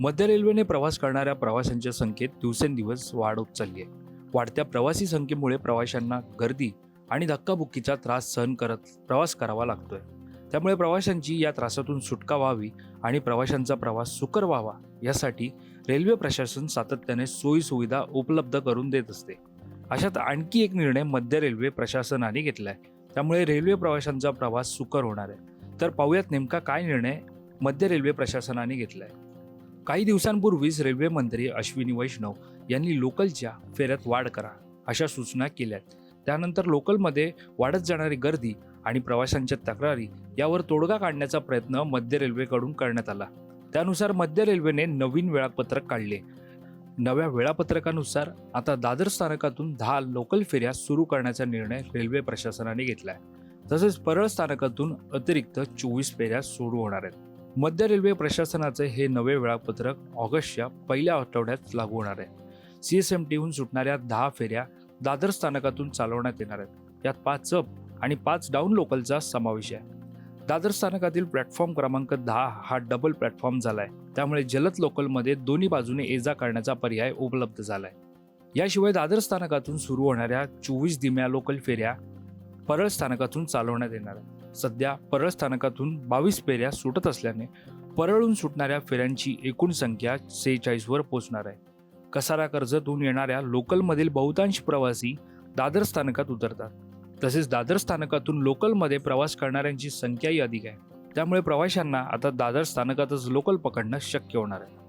मध्य रेल्वेने प्रवास करणाऱ्या प्रवाशांच्या संख्येत दिवसेंदिवस वाढ होत चालली आहे. वाढत्या प्रवासी संख्येमुळे प्रवाशांना गर्दी आणि धक्काबुक्कीचा त्रास सहन करत प्रवास करावा लागतोय. त्यामुळे प्रवाशांची या त्रासातून सुटका व्हावी आणि प्रवाशांचा प्रवास सुकर व्हावा यासाठी रेल्वे प्रशासन सातत्याने सोयीसुविधा उपलब्ध करून देत असते. अशात आणखी एक निर्णय मध्य रेल्वे प्रशासनाने घेतलाय. त्यामुळे रेल्वे प्रवाशांचा प्रवास सुकर होणार आहे. तर पाहूयात नेमका काय निर्णय मध्य रेल्वे प्रशासनाने घेतलाय. काही दिवसांपूर्वीच रेल्वे मंत्री अश्विनी वैष्णव यांनी लोकलच्या फेऱ्यात वाढ करा अशा सूचना केल्यात. त्यानंतर लोकलमध्ये वाढत जाणारी गर्दी आणि प्रवाशांच्या तक्रारी यावर तोडगा काढण्याचा प्रयत्न मध्य रेल्वेकडून करण्यात आला. त्यानुसार मध्य रेल्वेने नवीन वेळापत्रक काढले. नव्या वेळापत्रकानुसार आता दादर स्थानकातून दहा लोकल फेऱ्या सुरू करण्याचा निर्णय रेल्वे प्रशासनाने घेतला आहे तसेच परळ स्थानकातून अतिरिक्त चोवीस फेऱ्या सुरू होणार आहेत. मध्य रेल्वे प्रशासनाचे हे नवे वेळापत्रक ऑगस्टच्या पहिल्या आठवड्यात लागू होणार आहे. सी एस एम टीहून सुटणाऱ्या दहा फेऱ्या दादर स्थानकातून चालवण्यात येणार आहेत. यात पाच अप आणि पाच डाऊन लोकलचा समावेश आहे. दादर स्थानकातील प्लॅटफॉर्म क्रमांक दहा हा डबल प्लॅटफॉर्म झाला आहे त्यामुळे जलद लोकलमध्ये दोन्ही बाजूने ये जा करण्याचा पर्याय उपलब्ध झाला आहे याशिवाय दादर स्थानकातून सुरू होणाऱ्या चोवीस दिम्या लोकल फेऱ्या परळ स्थानकातून चालवण्यात येणार आहे सध्या परळ स्थानकातून बावीस फेऱ्या सुटत असल्याने परळून सुटणाऱ्या फेऱ्यांची एकूण संख्या सेहेचाळीसवर पोहोचणार आहे. कसारा कर्जतहून येणाऱ्या लोकलमधील बहुतांश प्रवासी दादर स्थानकात उतरतात. तसेच दादर स्थानकातून लोकलमध्ये प्रवास करणाऱ्यांची संख्याही अधिक आहे. त्यामुळे प्रवाशांना आता दादर स्थानकातच लोकल पकडणं शक्य होणार आहे.